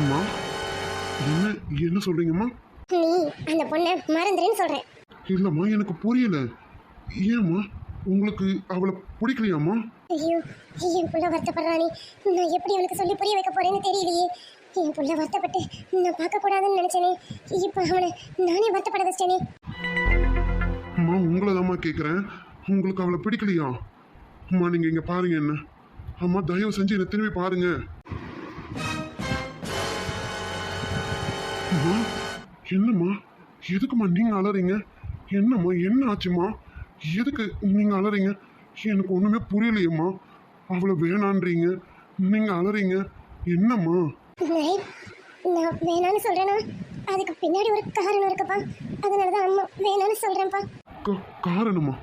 அம்மா? என்ன என்ன சொல்றீங்கம்மா? நீ அந்த பொண்ணை மறந்துருன்னு சொல்கிறேன் இல்லைம்மா எனக்கு புரியல. ஏம்மா உங்களுக்கு அவளை பிடிக்கலையாம்மா? ஐயோ என் புள்ள வருத்தப்படுறானே நான் எப்படி அவனுக்கு சொல்லி புரிய வைக்க போறேன்னு தெரியலையே. என் புள்ள வருத்தப்பட்டு நான் பார்க்கக்கூடாதுன்னு நினைச்சேனே. இப்போ அவனை நானே வருத்தப்பட வச்சிட்டேனே. அம்மா உங்களை தாம்மா கேட்குறேன் உங்களுக்கு அவளை பிடிக்கலையா? அம்மா நீங்கள் இங்கே பாருங்க என்ன. அம்மா தயவு செஞ்சு என்னை திரும்பி பாருங்க. என்னம்மா? எதுக்கும்மா நீங்கள் அலறீங்க? என்னம்மா? என்ன ஆச்சும்மா? எதுக்கு நீங்கள் அலறீங்க? எனக்கு ஒன்றுமே புரியலையேம்மா. அவளை வேணான்றீங்க. நீங்கள் அலறீங்க. என்னம்மா? நான் வேணான்னு சொல்றேனா? அதுக்கு பின்னாடி ஒரு காரணம் இருக்குப்பா. அதனால தான் அம்மா வேணான்னு சொல்றேன்ப்பா. க- காரணமா?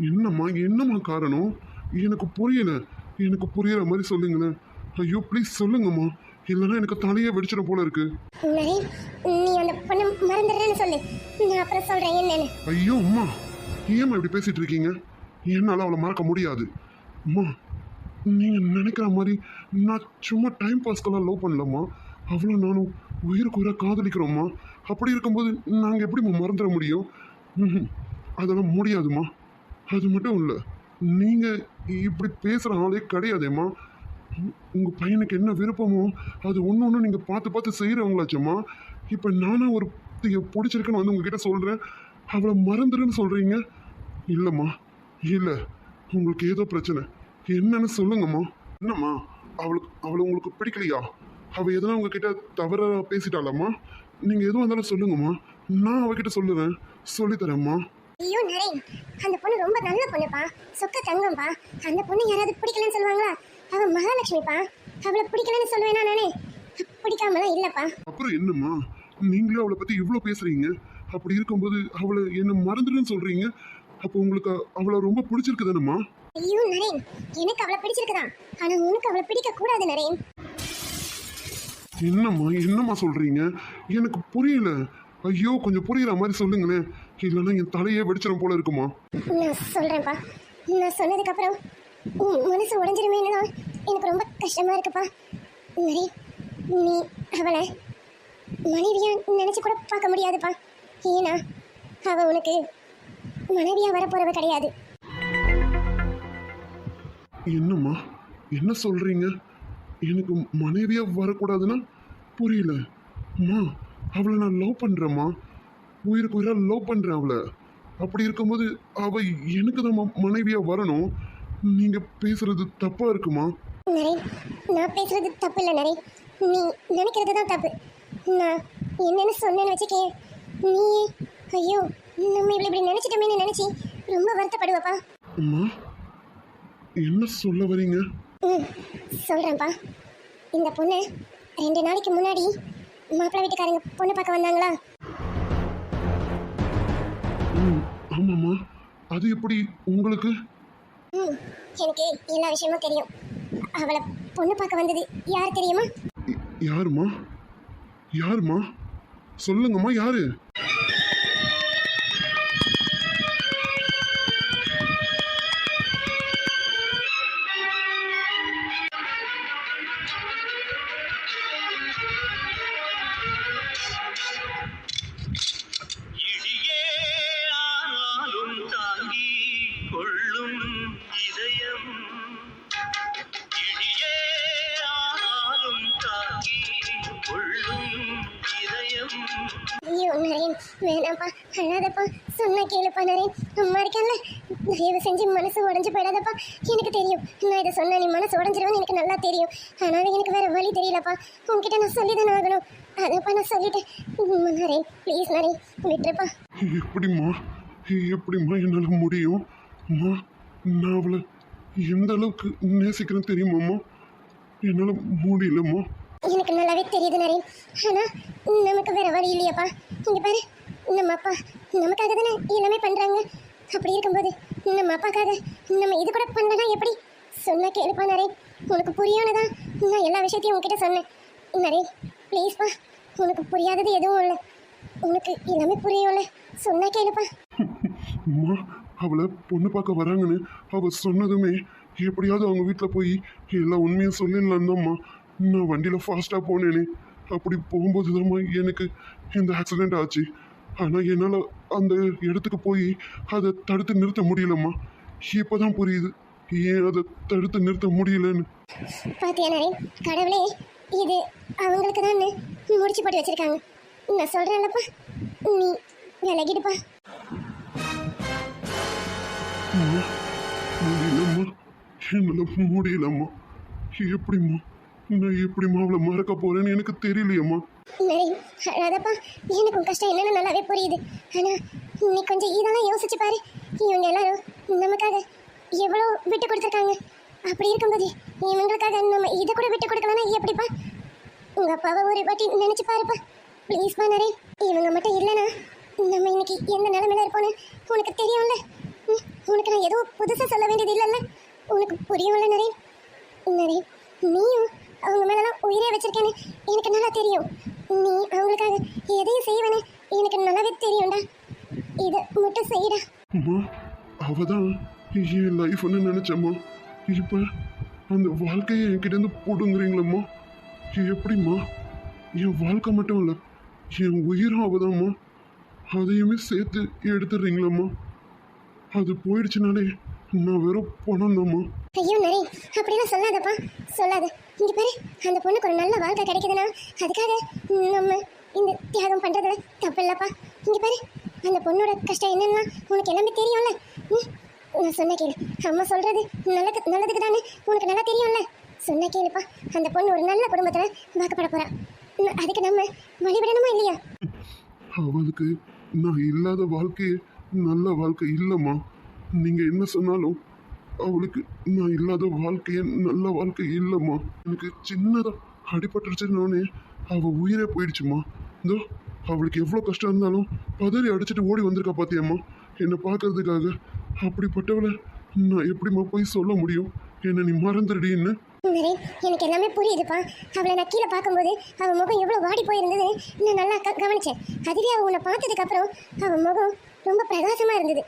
என்னம்மா? என்னம்மா காரணம்? எனக்கு புரியல. எனக்கு புரியற மாதிரி சொல்லுங்களேன். ஐயோ ப்ளீஸ் சொல்லுங்கம்மா இல்லைன்னா எனக்கு தலையே வெடிச்சிடும் போல இருக்கு. நரேன் நீ அந்த பொண்ணை மறந்துடுறேன்னு சொல்லு. நான் அப்புறம் சொல்றேன் என்னன்னு. ஐயோ அம்மா. ஏம்மா இப்படி பேசிட்டு இருக்கீங்க? என்னால் அவளை மறக்க முடியாது. அம்மா நீங்கள் நினைக்கிற மாதிரி நான் சும்மா டைம் பாஸ்க்கெல்லாம் லவ் பண்ணலம்மா. அவ்வளோ நானும் உயிருக்கு உயிராக காதலிக்கிறோம்மா. அப்படி இருக்கும்போது நாங்கள் எப்படிம்மா மறந்துட முடியும். அதெல்லாம் முடியாதும்மா. அது மட்டும் இல்லை நீங்கள் இப்படி பேசுகிற ஆளே கிடையாதேம்மா. உங்கள் பையனுக்கு என்ன விருப்பமோ அது ஒன்று ஒன்று நீங்கள் பார்த்து பார்த்து செய்கிறவங்களாச்சம்மா இப்போ நானும் ஒரு பிடிச்சிருக்குன்னு வந்து உங்ககிட்ட சொல்கிறேன் அவளை மறந்துடுன்னு சொல்கிறீங்க இல்லைம்மா. இல்லை. உங்களுக்கு ஏதோ பிரச்சனை. என்னன்னு சொல்லுங்கம்மா. என்னம்மா? அவளுக்கு அவளை உங்களுக்கு பிடிக்கலையா? அவள் எதனா உங்ககிட்ட தவறாக பேசிட்டாளாம்மா? நீங்கள் எதுவும் இருந்தாலும் சொல்லுங்கம்மா. நான் அவகிட்ட சொல்லுறேன் சொல்லித்தரேம்மா. ஐயோ நரேன் அந்த பொண்ணு ரொம்ப நல்ல பொண்ணுப்பா. சொக்க தங்கம்ப்பா அந்த பொண்ணு யாராவது பிடிக்கலன்னு சொல்லுவாங்களா? அவ மகாலட்சுமிப்பா. அவளை பிடிக்கலன்னு சொல்லுவேனா நானே? பிடிக்காமலாம் இல்லப்பா. அப்புறம் என்னம்மா? நீங்களே அவளை பற்றி இவ்வளோ பேசுகிறீங்க அப்படி இருக்கும்போது அவளை என்ன மறந்துடுன்னு சொல்கிறீங்க அப்போ உங்களுக்கு அவளை ரொம்ப பிடிச்சிருக்கு தானேம்மா ஐயோ நரேன். எனக்கு அவளை பிடிச்சிருக்குதான். ஆனா உனக்கு அவளை பிடிக்க கூடாது நரேன். என்னம்மா என்னம்மா சொல்கிறீங்க எனக்கு புரியல. ஐயோ கொஞ்சம் புரியுற மாதிரி சொல்லுங்களேன். இல்லைன்னா என் தலையே வெடிச்சிடும் போல இருக்குமா? நான் சொல்றேன்ப்பா. நான் சொன்னதுக்கு அப்புறம் உன் மனசு உடைஞ்சிருமேன்னு தான் எனக்கு ரொம்ப கஷ்டமாக இருக்குப்பா. நரேன் நீ அவளை மனைவியாக நினச்சி கூட பார்க்க முடியாதுப்பா. ஏன்னா அவள் உனக்கு மனைவியாக வரப்போறவ கிடையாது. என்னம்மா? என்ன சொல்கிறீங்க எனக்கு மனைவியாக வரக்கூடாதுன்னா புரியல. அம்மா அவளை நான் லவ் பண்ணுறேம்மா உயிருக்கு உயிராக லவ் பண்ணுறேன் அவளை. அப்படி இருக்கும்போது அவள் எனக்கு தான் மனைவியாக வரணும். நீங்கள் பேசுகிறது தப்பாக இருக்குமா? நரேன் நான் பேசுறது தப்பு இல்லை நரேன் நீ நினைக்கிறது தான் தப்பு. நான் என்னன்னு சொன்னேன்னு வச்சுக்கே நீ ஐயோ நம்ம இப்படி இப்படி நினைச்சிட்டோமேன்னு நினைச்சி ரொம்ப வருத்தப்படுவப்பா. அம்மா என்ன சொல்ல வரீங்க? ம் சொல்கிறேன்ப்பா இந்த பொண்ணு ரெண்டு நாளைக்கு முன்னாடி மாப்பிள்ளை வீட்டுக்காரங்க பொண்ணு பார்க்க வந்தாங்களா? ம் ஆமாம்மா. அது எப்படி உங்களுக்கு? ம் எனக்கு எல்லா விஷயமும் தெரியும். அவளை பொண்ணு பார்க்க வந்தது யார் தெரியுமா? யாருமா யாரும்மா? யாரும்மா? சொல்லுங்கம்மா யாரு? நரேன் வேணாம்ப்பா அழாதப்பா. சொன்னா கேளுப்பா நரேன். அம்மா இருக்கேன்ல தயவு செஞ்சு மனசு உடஞ்சு போயிடாதப்பா. எனக்கு தெரியும். நான் இதை சொன்னா நீ மனசு உடஞ்சிருவேன்னு எனக்கு நல்லா தெரியும். ஆனால் எனக்கு வேற வழி தெரியலப்பா. உன்கிட்ட நான் சொல்லி தானே ஆகணும். அதப்பா நான் சொல்லிட்டேன். நரேன் ப்ளீஸ் நரேன் விட்டுருப்பா. எப்படிம்மா? எப்படிம்மா என்னால் முடியும்? அம்மா நான் அவளை எந்த அளவுக்கு நேசிக்கிறேன்னு தெரியுமாம்மா? என்னால் முடியலம்மா. எனக்கு நல்லாவே தெரியுது நரேன். ஆனால் நமக்கு வேற வழி இல்லையாப்பா. இங்கே பாரு நம்ம அப்பா நமக்காக தானே எல்லாமே பண்ணுறாங்க அப்படி இருக்கும்போது நம்ம அப்பாக்காக நம்ம இது கூட பண்ணலனா எப்படி? சொன்னால் கேளுப்பா நரேன். உனக்கு புரியானதான் நான் எல்லா விஷயத்தையும் உங்ககிட்ட சொன்னேன். நரேன் ப்ளீஸ்ப்பா உனக்கு புரியாதது எதுவும் இல்லை. உனக்கு எல்லாமே புரியும்ல. சொன்னா கேளுப்பா. அம்மா அவளை பொண்ணு பார்க்க வராங்கன்னு அவள் சொன்னதுமே எப்படியாவது அவங்க வீட்டில் போய் எல்லா உண்மையும் சொல்லிடலான்னு தான்மா நான் வண்டியில் ஃபாஸ்ட்டாக போனேனே. அப்படி போகும்போது தான் எனக்கு இந்த ஆக்சிடெண்ட் ஆச்சு. ஆனால் என்னால் அந்த இடத்துக்கு போய் அதை தடுத்து நிறுத்த முடியலம்மா. இப்போதான் புரியுது. ஏன் அதை தடுத்து நிறுத்த முடியலன்னு. பாத்தியா நரேன் கடவுளே இது அவங்களுக்கு தான் முடிச்சு போட்டு வச்சிருக்காங்க. நான் சொல்றேன்லப்பா நீ விலகிடுப்பா. முடியலம்மா. என்னால் முடியலம்மா. எப்படிம்மா? நான் எப்படிம்மா அவளை மறக்க போறேன்னு எனக்கு தெரியலையம்மா? நரேன் அழாதப்பா. எனக்கு உன் கஷ்டம் என்னன்னு நல்லாவே புரியுது. ஆனா நீ கொஞ்சம் இதெல்லாம் யோசிச்சு பாரு. இவங்க எல்லாரும் நமக்காக எவ்வளோ விட்டு கொடுத்துருக்காங்க. அப்படி இருக்கும்போது இவங்களுக்காக நம்ம இதை கூட விட்டு கொடுக்கலன்னா எப்படிப்பா? உங்க அப்பாவை ஒரு வாட்டி நினைச்சு பாருப்பா. ப்ளீஸ்ப்பா நரேன் இவங்க மட்டும் இல்லைன்னா நம்ம இன்னைக்கு எந்த நிலைமையில இருப்போன்னு உனக்கு தெரியும்ல? ம், உனக்கு நான் எதுவும் புதுசாக சொல்ல வேண்டியது இல்லைல்ல? உனக்கு புரியும்ல நரேன் நரேன் நீ வச்சிருக்கேன்னு எனக்கு நல்லா தெரியும். நீ அவங்களுக்காக எதையும் செய்வேன்னு எனக்கு நல்லாவே தெரியும்டா. இதை மட்டும் செய்யடா. அம்மா அவ தான் என் லைஃப்னு நினைச்சம்மா. இப்போ அந்த வாழ்க்கையை என்கிட்டேருந்து போடுங்கிறீங்களம்மா. எப்படிம்மா? என் வாழ்க்கை மட்டும் இல்லை என் உயிரும் அவதாம்மா. அதையுமே சேர்த்து எடுத்துடுறீங்களம்மா. அது போயிடுச்சுனாலே நான் வெறும் பணம் தாம்மா ஐயோ நரேன் அப்படிலாம் சொல்லாதப்பா. சொல்லாத. இங்கே பாரு அந்த பொண்ணுக்கு ஒரு நல்ல வாழ்க்கை கிடைக்குதுன்னா அதுக்காக நம்ம இந்த தியாகம் பண்ணுறதுல தப்பு இல்லைப்பா இங்கே பாரு அந்த பொண்ணோட கஷ்டம் என்னென்னா உனக்கு எல்லாமே தெரியும்ல? ம், நான் சொன்ன கேளு. அம்மா சொல்கிறது நல்லது நல்லதுக்கு தானே? உனக்கு நல்லா தெரியும்ல? சொன்ன கேளுப்பா. அந்த பொண்ணு ஒரு நல்ல குடும்பத்தில் வாக்கப்பட போகிறா அதுக்கு நம்ம வழிபடணுமா இல்லையா? அவளுக்கு நான் இல்லாத வாழ்க்கையே நல்ல வாழ்க்கை இல்லைம்மா. நீங்கள் என்ன சொன்னாலும் அவளுக்கு நான் இல்லாத வாழ்க்கையே நல்ல வாழ்க்கை இல்லைம்மா. எனக்கு சின்னதாக அடிபட்டுருச்சுன்னொடனே அவள் உயிரே போயிடுச்சுமா இதோ அவளுக்கு எவ்வளோ கஷ்டம் இருந்தாலும் பதறி அடிச்சுட்டு ஓடி வந்திருக்கா பாத்தியம்மா. என்னை பார்க்கறதுக்காக அப்படிப்பட்டவளை நான் எப்படிம்மா போய் சொல்ல முடியும்? என்னை நீ மறந்துடுடின்னு. எனக்கு எல்லாமே புரியுதுப்பா. அவளை நான் கீழே பார்க்கும்போது அவள் முகம் எவ்வளோ வாடி போயிருந்தது நான் நல்லா க கவனித்தேன் அதுவே அவள் உன்னை பார்த்ததுக்கப்புறம் அவள் முகம் ரொம்ப பிரகாசமாக இருந்தது.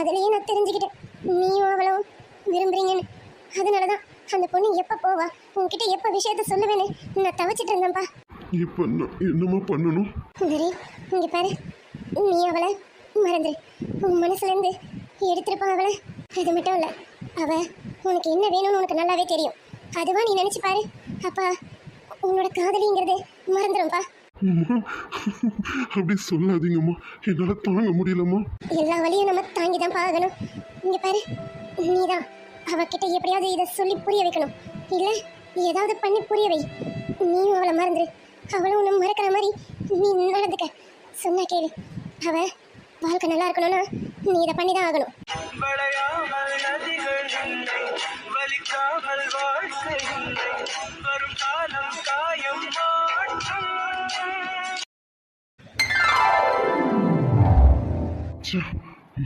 அதுலேயே நான் தெரிஞ்சுக்கிட்டேன். நீயும் அவளும் விரும்புறீங்கன்னு. அதனால தான் அந்த பொண்ணு எப்போ போவா? உன்கிட்ட எப்போ விஷயத்த சொல்லுவேன்னு நான் தவச்சிட்டு இருந்தேன்ப்பா இப்போ நான் என்னம்மா பண்ணணும்? நரேன் இங்கே பாரு. நீ அவளை மறந்துரு. உன் மனசுலேருந்து எடுத்துருப்பா அவளை. அது மட்டும் இல்லை அவ உனக்கு என்ன வேணும்னு உனக்கு நல்லாவே தெரியும். அதுவா நீ நினச்சி பாரு. அப்பா உன்னோட காதலிங்கிறது மறந்துடும்ப்பா அப்படி சொல்லாதீங்கம்மா. என்னால் தாங்க முடியலம்மா. எல்லா வழியும் நம்ம தாங்கி தான் ஆகணும். இங்கே பாரு நீ தான் அவகிட்ட எப்படியாவது இதை சொல்லி புரிய வைக்கணும். இல்லை ஏதாவது பண்ணி புரிய வை. நீயும் அவளை மறந்துரு. அவளும் உன்னை மறக்கிற மாதிரி நீ நடந்துக்க. சொன்னா கேளு. அவ வாழ்க்கை நல்லா இருக்கணும்னா நீ இதை பண்ணி தான் ஆகணும்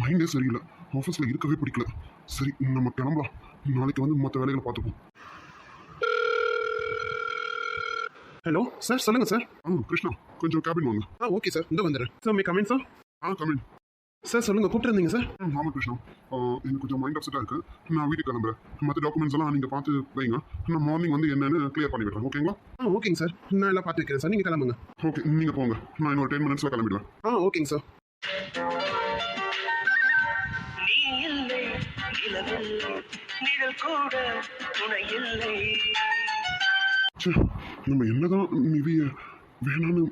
மைண்டே சரியில்லை. ஆஃபீஸில் இருக்கவே பிடிக்கல. சரி நம்ம கிளம்பலாம். நாளைக்கு வந்து மற்ற வேலைகளை பார்த்துப்போம். ஹலோ சார் சொல்லுங்க சார் ஆ கிருஷ்ணா கொஞ்சம் கேபின் வாங்க. ஆ ஓகே சார் இந்த வந்துடுறேன் sir may come in sir ah come in sir சொல்லுங்க கூப்பிட்டுருந்தீங்க சார் ம் ஆமாம் கிருஷ்ணா. எனக்கு கொஞ்சம் மைண்ட் அப்செட்டாக இருக்குது நான் வீட்டுக்கு கிளம்புறேன். மற்ற டாக்குமெண்ட்ஸ் எல்லாம் நீங்கள் பார்த்து வைங்க. நான் மார்னிங் வந்து என்னன்னு கிளியர் பண்ணி விடுறேன் ஓகேங்களா ஆ ஓகேங்க சார் நான் எல்லாம் பார்த்து வைக்கிறேன் சார் நீங்கள் கிளம்புங்க. ஓகே நீங்கள் போங்க. நான் இன்னொரு டென் மினிட்ஸில் கிளம்பிடுவேன். ஆ ஓகேங்க சார் கூட துணை இல்லை ச்சே நம்ம என்னதான் நிதிய வேணான்னு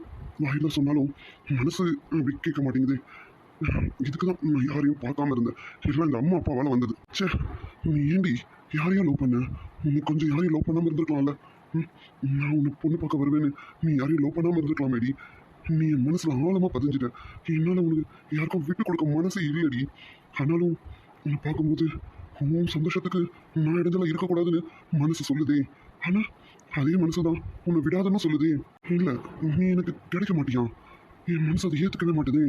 வாயில சொன்னாலும் மனசு அப்படி கேட்க மாட்டேங்குது. இதுக்கு தான் நான் யாரையும் பார்க்காம இருந்தேன். இல்லை எங்கள் அம்மா அப்பாவால் வந்தது. ச்சே நீ ஏண்டி யாரையும் லவ் பண்ண? நீ கொஞ்சம் யாரையும் லவ் பண்ணாமல் இருந்திருக்கலாம்ல. நான் உன்னை பொண்ணு பார்க்க வருவேன்னு நீ யாரையும் லவ் பண்ணாமல் இருந்திருக்கலாமேடி. நீ என் மனசில் ஆழமாக பதிஞ்சிட்ட. என்னால் உனக்கு யாருக்கும் விட்டு கொடுக்க மனசு இல்லைடி ஆனாலும் உன்னை பார்க்கும்போது உன் சந்தோஷத்துக்கு நான் இடத்துல இருக்கக்கூடாதுன்னு மனசு சொல்லுதே. ஆனால் அதே மனசு தான் உன்னை விடாதன்னு சொல்லுதே. இல்லை நீ எனக்கு கிடைக்க மாட்டியான் என் மனசு அதை ஏற்றுக்கவே மாட்டேதே.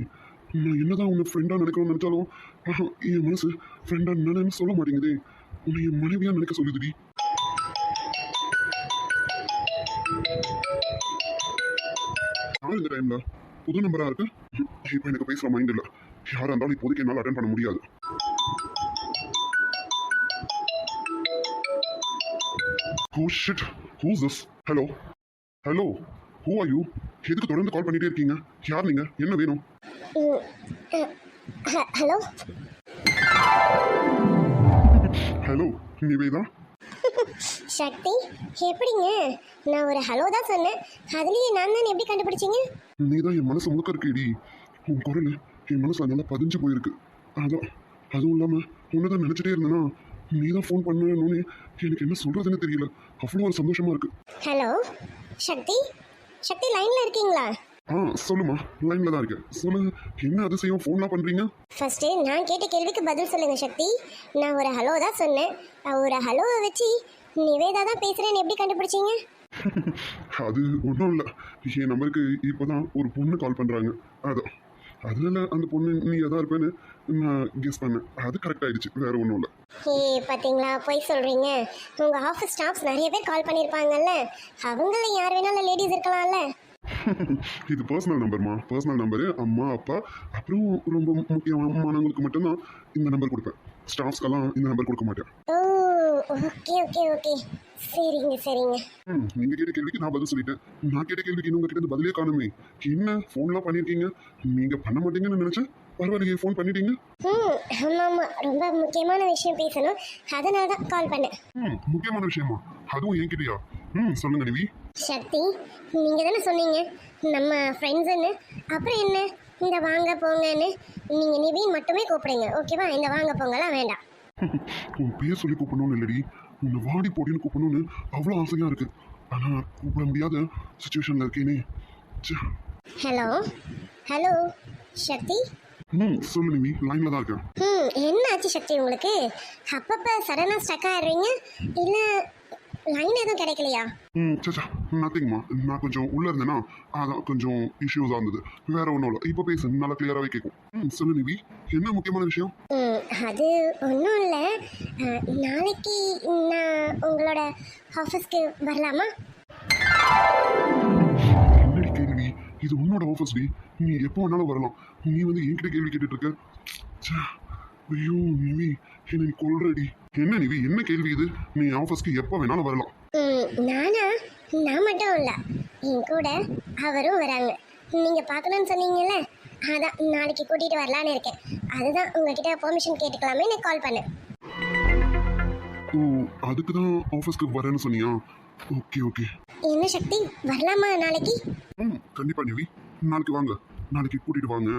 நான் என்னதான் உன்னை ஃப்ரெண்டாக நினைக்கணும்னு நினைச்சாலும் ஆஹா, என் மனசு ஃப்ரெண்டாக நினைன்னு சொல்ல மாட்டேங்குதே. உன்னை என் மனைவியாக நினைக்க சொல்லுதுடி. யார் இந்த டைமில் புது நம்பராக இருக்கு. இப்போ எனக்கு பேசுகிற மைண்ட் இல்லை யாராக இருந்தாலும் இப்போதைக்கு என்னால் அட்டன் பண்ண முடியாது. Oh shit, who's this? Hello? Hello? Who are you எதுக்கு தொடர்ந்து கால் பண்ணிட்டே இருக்கீங்க? யார் நீங்க? என்ன வேணும்? ஹ- ஹலோ? ஹலோ நிவேதா சக்தி எப்படிங்க? நான் ஒரு ஹலோ தான் சொன்னேன். அதுலேயே நான் தான் எப்படி கண்டுபிடிச்சீங்க? நீ தான் என் மனசு முழுக்க இருக்கேடி. உன் குரல் என் மனசுல நல்லா பதிஞ்சு போயிருக்கு. அதான் அதுவும் இல்லாமல் உன்னை தான் நினச்சிட்டே இருந்தேன்னா நீ தான் ஃபோன் பண்ணணும்னு எனக்கு என்ன சொல்கிறதுன்னு தெரியல. அவ்வளோ ஒரு சந்தோஷமா இருக்கு. ஹலோ சக்தி? சக்தி லைனில் இருக்கீங்களா? ஆ சொல்லுமா. லைனில் தான் இருக்கேன். சொல்லுங்க என்ன அதிசயம்? ஃபோன்லாம் பண்ணுறீங்க ஃபர்ஸ்ட்டு நான் கேட்ட கேள்விக்கு பதில் சொல்லுங்க சக்தி. நான் ஒரு ஹலோ தான் சொன்னேன். ஒரு ஹலோவை வச்சு நிவேதா தான் பேசுகிறேன்னு எப்படி கண்டுபிடிச்சீங்க? அது ஒன்றும் இல்லை. என் நம்பருக்கு இப்போ தான் ஒரு பொண்ணு கால் பண்ணுறாங்க அதான். அதனால அந்த பொண்ணு நீ எதா இருப்பேன்னு நான் கெஸ் பண்ணேன் அது கரெக்ட் ஆயிடுச்சு. வேற ஒன்றும் இல்லை. ஏ பார்த்தீங்களா போய் சொல்கிறீங்க உங்கள் ஆஃபீஸ் ஸ்டாஃப்ஸ் நிறைய பேர் கால் பண்ணியிருப்பாங்கல்ல அவங்கள யார் வேணாலும் லேடிஸ் இருக்கலாம்ல. இது பர்சனல் நம்பர்மா பர்சனல் நம்பரு அம்மா அப்பா அப்புறம் ரொம்ப முக்கியமானவங்களுக்கு மட்டும்தான் இந்த நம்பர் கொடுப்பேன். ஸ்டாஃப்ஸ்க்கெல்லாம் இந்த நம்பர் கொடுக்க மாட்டேன். ஓ ஓகே ஓகே ஓகே சரிங்க சரிங்க. ம் நீங்கள் கேட்ட கேள்விக்கு நான் பதில் சொல்லிட்டேன். நான் கேட்ட கேள்விக்கு இன்னும் உங்ககிட்ட இருந்து பதிலே காணுமே. என்ன? ஃபோன்லாம் பண்ணியிருக்கீங்க நீங்கள் பண்ண மாட்டீங்கன்னு நினச்சேன். பரவாயில்லையே ஃபோன் பண்ணிட்டீங்க? ம் ஆமாம் ஆமாம் ரொம்ப முக்கியமான விஷயம் பேசணும். அதனால தான் கால் பண்ணேன். ம் முக்கியமான விஷயமா? அதுவும் என்கிட்டயா? ம் சொல்லுங்க நிவி. சக்தி நீங்கள் தானே சொன்னீங்க. நம்ம ஃப்ரெண்ட்ஸுன்னு அப்புறம் என்ன? இந்த வாங்க போங்கன்னு. நீங்கள் நிவின் மட்டுமே கூப்பிடுங்க ஓகேவா? இந்த வாங்க போங்கலாம் வேண்டாம். உன் பேர் சொல்லி கூப்பிடணும்னு இல்லடி. உன்னை வாடி போடின்னு கூப்பிடணும்னு அவ்வளோ ஆசையாக இருக்கு. ஆனால் கூப்பிட முடியாத சுச்சுவேஷனில் இருக்கேனே. Hello hello Sakthi? ம் சொல்லு நிவி லைனில் தான் இருக்கேன் ம் என்ன ஆச்சு சக்தி உங்களுக்கு? அப்பப்போ சடனாக ஸ்டக் ஆயிடுறீங்க? இல்லை லைன் எதுவும் கிடைக்கலையா? ம் சச்சா நத்திங்மா நான் கொஞ்சம் உள்ளே இருந்தேன்னா அதான் கொஞ்சம் இஷ்யூஸாக இருந்தது. வேற ஒன்றும் இல்லை. இப்போ பேசு. நல்லா கிளியராகவே கேட்கும் ம் சொல்லு நிவி என்ன முக்கியமான விஷயம்? அது ஒன்றும் இல்லை. நாளைக்கு நான் உங்களோட ஆஃபீஸ்க்கு வரலாமா? இது உன்னோட ஆஃபீஸ் டி? நீ எப்போ வேணாலும் வரலாம். நீ வந்து என்கிட்ட கேள்வி கேட்டுட்டு இருக்க. ஐயோ நிவி. என்ன நீ கொல்றடி. என்ன நிவி? என்ன கேள்வி இது? நீ ஆஃபீஸ்க்கு எப்போ வேணாலும் வரலாம். நானா? நான் மட்டும் இல்லை. என் கூட அவரும் வராங்க. நீங்கள் பார்க்கணும்னு சொன்னீங்கல்ல? அதான் நாளைக்கு கூட்டிகிட்டு வரலான்னு இருக்கேன். அதுதான் உங்ககிட்ட பெர்மிஷன் கேட்டுக்கலாமே நான் கால் பண்ணேன். ஓ அதுக்கு தான் ஆஃபீஸ்க்கு வரேன்னு சொன்னியா? Okay okay. என்ன சக்தி? வரலாமா நாளைக்கு? ம் கண்டிப்பா நிவி. நாளைக்கு வாங்க. நாளைக்கு கூட்டிட்டு வாங்க.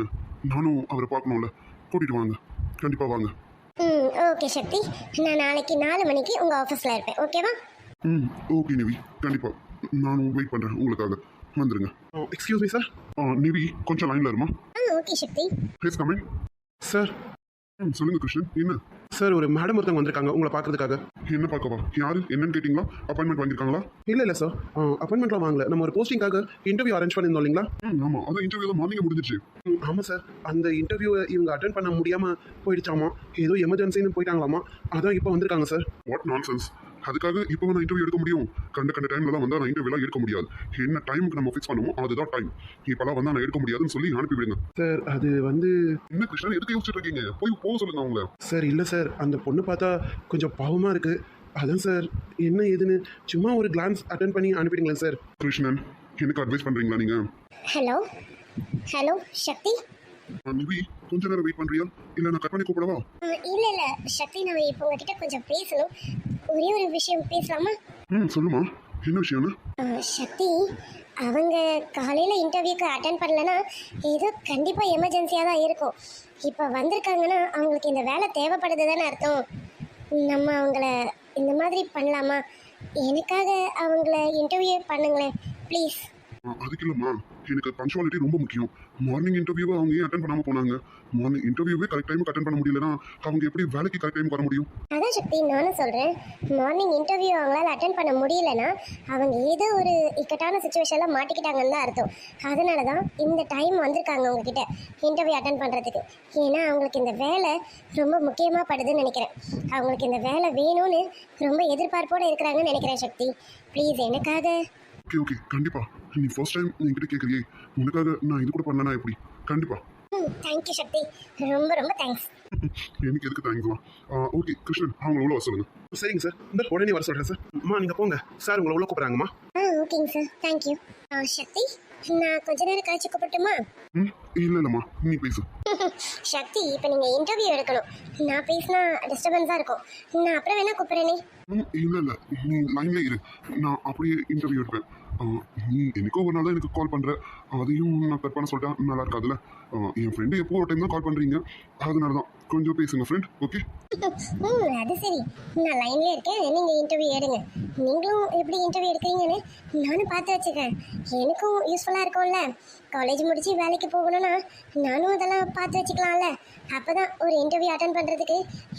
நானும் அவரை பார்க்கணும்ல. கூட்டிட்டு வாங்க. கண்டிப்பா வாங்க. ம் ஓகே சக்தி. நான் நாளைக்கு நாலு மணிக்கு உங்கள் ஆஃபீஸில் இருப்பேன். ஓகேவா? ம் ஓகே நிவி. கண்டிப்பா. நானும் வெயிட் பண்றேன் உங்களுக்காக. வந்துருங்க. எக்ஸ்கியூஸ் மீ சார் ஆ, நிவி கொஞ்சம் லைன்ல இருமா? Okay Sakthi. Please coming sir ம் சொல்லுங்க கிருஷ்ணன். என்ன? சார் ஒரு மேடம் ஒருத்தவங்க வந்திருக்காங்க. உங்களை பார்க்கறதுக்காக. என்ன பார்க்கவா யாரு? என்னன்னு கேட்டிங்களா? அப்பாயின்மெண்ட் வாங்கியிருக்காங்களா? இல்லை இல்லை சார் அப்பாயின்மெண்ட்லாம் வாங்கல. நம்ம ஒரு போஸ்டிங்காக இன்டர்வியூ அரேஞ்ச் பண்ணியிருந்தோம் இல்லைங்களா? ம் ஆமாம் அதான் இன்டர்வியூ தான் மார்னிங் முடிஞ்சிச்சு. ம், ஆமாம் சார் அந்த இன்டர்வியூவை இவங்க அட்டன் பண்ண முடியாமல் போயிடுச்சாமா? ஏதோ எமர்ஜென்சின்னு போயிட்டாங்களாமா? அதான் இப்போ வந்திருக்காங்க சார் வாட் நான்சென்ஸ் அதுக்காக இப்போ நான் இன்டர்வியூ எடுக்க முடியும்? கண்ட கண்ட டைமில் தான் வந்தால் நான் இன்டர்வியூலாம் எடுக்க முடியாது. என்ன டைமுக்கு நம்ம ஃபிக்ஸ் பண்ணுமோ அதுதான் டைம் இப்போலாம் வந்தால் நான் எடுக்க முடியாதுன்னு சொல்லி அனுப்பி விடுங்க. சார் அது வந்து என்ன கிருஷ்ணன் எதுக்கு யோசிச்சுட்டு இருக்கீங்க? போய் போக சொல்லுங்க அவங்கள. சார் இல்லை சார். அந்த பொண்ணு பார்த்தா கொஞ்சம் பாவமாக இருக்குது அதான் சார். என்ன ஏதுன்னு சும்மா ஒரு கிளான்ஸ் அட்டன் பண்ணி அனுப்பிடுங்களேன் சார். கிருஷ்ணன் எனக்கு அட்வைஸ் பண்ணுறீங்களா நீங்கள் ஹலோ ஹலோ சக்தி? நிவி கொஞ்ச நேரம் வெயிட் பண்ணுறியா இல்லை நான் கட் பண்ணி கூப்பிடவா? இல்லை இல்லை. சக்தி நான் இப்போ உங்ககிட்ட கொஞ்சம் பேசணும். ஒரே ஒரு விஷயம் பேசலாமா? ம் சொல்லுமா. என்ன விஷயம்னு சக்தி அவங்க காலையில் இன்டர்வியூக்கு அட்டன் பண்ணலன்னா ஏதோ கண்டிப்பாக எமர்ஜென்சியாக தான் இருக்கும். இப்போ வந்திருக்காங்கன்னா அவங்களுக்கு இந்த வேலை தேவைப்படுது தானே அர்த்தம். நம்ம அவங்கள இந்த மாதிரி பண்ணலாமா? எனக்காக அவங்கள இன்டர்வியூ பண்ணுங்களேன் ப்ளீஸ் அதுக்கு இல்லைம்மா. எனக்கு பங்க்சுவாலிட்டி ரொம்ப முக்கியம். மார்னிங் இன்டர்வியூவை அவங்க ஏன் அட்டன் பண்ணாமல் போனாங்க? மார்னிங் இன்டர்வியூவே கரெக்ட் டைமுக்கு அட்டன் பண்ண முடியலன்னா அவங்க எப்படி வேலைக்கு கரெக்ட் டைமுக்கு வர முடியும்? அதான் சக்தி நானும் சொல்கிறேன் மார்னிங் இன்டர்வியூ அவங்களால அட்டன் பண்ண முடியலன்னா அவங்க ஏதோ ஒரு இக்கட்டான சுச்சுவேஷனில் மாட்டிக்கிட்டாங்கன்னு தான் அர்த்தம். அதனால தான் இந்த டைம் வந்திருக்காங்க உங்ககிட்ட இன்டர்வியூ அட்டன் பண்ணுறதுக்கு ஏன்னா அவங்களுக்கு இந்த வேலை ரொம்ப முக்கியமாக படுதுன்னு நினைக்கிறேன். அவங்களுக்கு இந்த வேலை வேணும்னு ரொம்ப எதிர்பார்ப்போடு இருக்கிறாங்கன்னு நினைக்கிறேன் சக்தி. ப்ளீஸ் எனக்காக. ஓகே ஓகே கண்டிப்பா. நீ ஃபர்ஸ்ட் டைம் என்கிட்ட கேட்குறியே உனக்காக நான் இது கூட பண்ணனா எப்படி? கண்டிப்பா. ம் தேங்க்யூ சக்தி. ரொம்ப ரொம்ப தேங்க்ஸ் எனக்கு எதுக்கு தேங்க்ஸ்மா ஓகே கிருஷ்ணன் அவங்கள உள்ள வர சொல்லுங்க. சரிங்க சார். இந்த உடனே வர சொல்கிறேன் சார். அம்மா நீங்கள் போங்க. சார் உங்களை உள்ள கூப்பிட்றாங்கம்மா. ஆ ஓகேங்க சார். தேங்க்யூ சக்தி நான் கொஞ்ச நேரம் கழிச்சு கூப்பிட்டுமா ம் இல்லை இல்லைம்மா. நீ பேசு. சக்தி இப்போ நீங்கள் இன்டர்வியூ எடுக்கணும். நான் பேசினா டிஸ்டர்பன்ஸாக இருக்கும். நான் அப்புறம் வேணா கூப்பிட்றேனே. ம் இல்லை இல்லை. நீ லைன்ல இரு. நான் அப்படியே இன்டர்வியூ எடுப்பேன். நீ என்னைக்கோ ஒரு நாள் தான் எனக்கு கால் பண்ணுற அதையும் நான் கட் பண்ண சொல்லிட்டா நல்லா இருக்காதுல்ல? என் ஃப்ரெண்டு எப்போ ஒரு டைம் தான் கால் பண்ணுறீங்க அதனால தான் கொஞ்சம் பேசுங்க ஃப்ரெண்ட் ஓகே ம் அது சரி. நான் லைன்லேயே இருக்கேன். நீங்கள் இன்டர்வியூ எடுங்க. நீங்களும் எப்படி இன்டர்வியூ எடுக்கிறீங்கன்னு நானும் பார்த்து வச்சுக்கிறேன். எனக்கும் யூஸ்ஃபுல்லாக இருக்கும்ல. காலேஜ் முடிச்சு வேலைக்கு போகணும்னா நானும் அதெல்லாம் பார்த்து வச்சுக்கலாம்ல. அப்போ தான் ஒரு இன்டர்வியூ அட்டன் பண்ணுறதுக்கு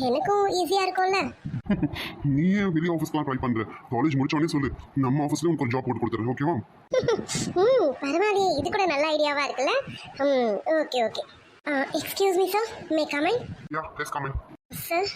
எனக்கும் ஈஸியாக இருக்கும்ல. நீ ஏன் வெளியே ஆஃபீஸ்க்குலாம் ட்ரை பண்ணுற காலேஜ் முடிச்சோடனே சொல்லு. நம்ம ஆஃபீஸ்லேயே உனக்கு ஒரு ஜாப் போட்டு கொடுத்துறேன் ஓகேவா ம் பரவாயில்லையே. இது கூட நல்ல ஐடியாவாக இருக்குல்ல? ம் okay okay excuse me sir may come in yeah yes come in sir